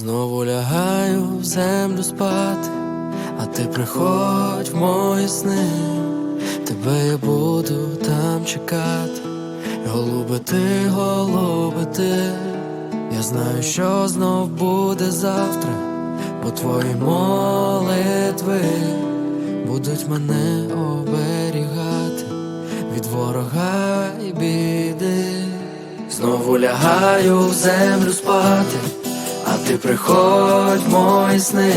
Знову лягаю в землю спати, а ти приходь в мої сни, тебе я буду там чекати, голуби ти, голуби ти, я знаю, що знов буде завтра, бо твої молитви будуть мене оберігати від ворога і біди. Знову лягаю в землю спати, ти приходь в мої сни,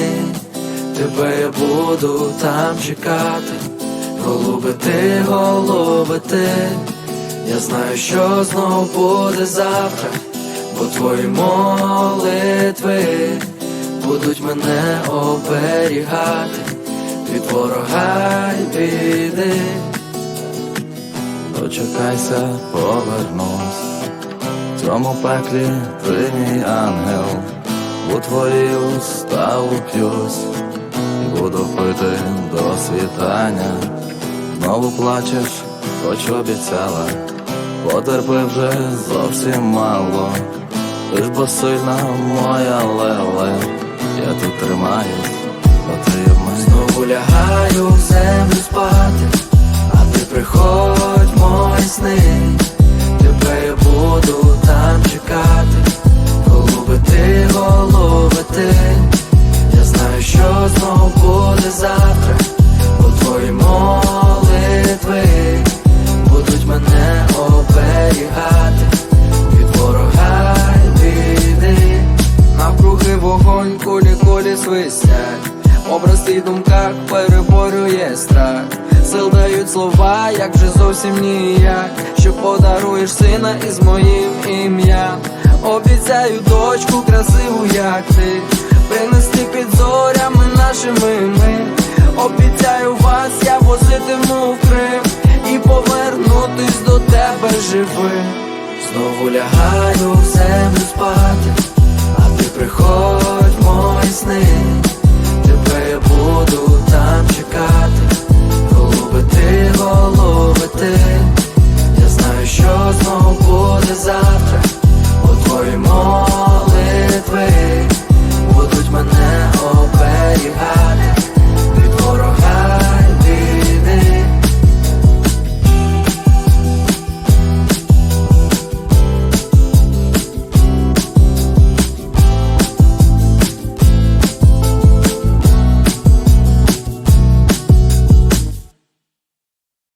тебе я буду там чекати, голуби ти, голуби ти, я знаю, що знов буде завтра, бо твої молитви будуть мене оберігати від ворога й біди. Дочекайся, повернусь. В цьому пеклі у твої уста уп'юсь буду пити до світання. Знову плачеш, хоч обіцяла, потерпи вже зовсім мало. Ти ж бо сильна моя леле, я тут тримаюсь, бо ти в. Знову лягаю свистять Образ в твій думках переборює страх. Сил дають слова, як вже зовсім ніяк. Що подаруєш сина із моїм ім'ям. Обіцяю дочку красиву, як ти. Принести під зорями нашими ми. Обіцяю вас, я возитиму в Крим. І повернутись до тебе живим. Знову лягаю в землю спати,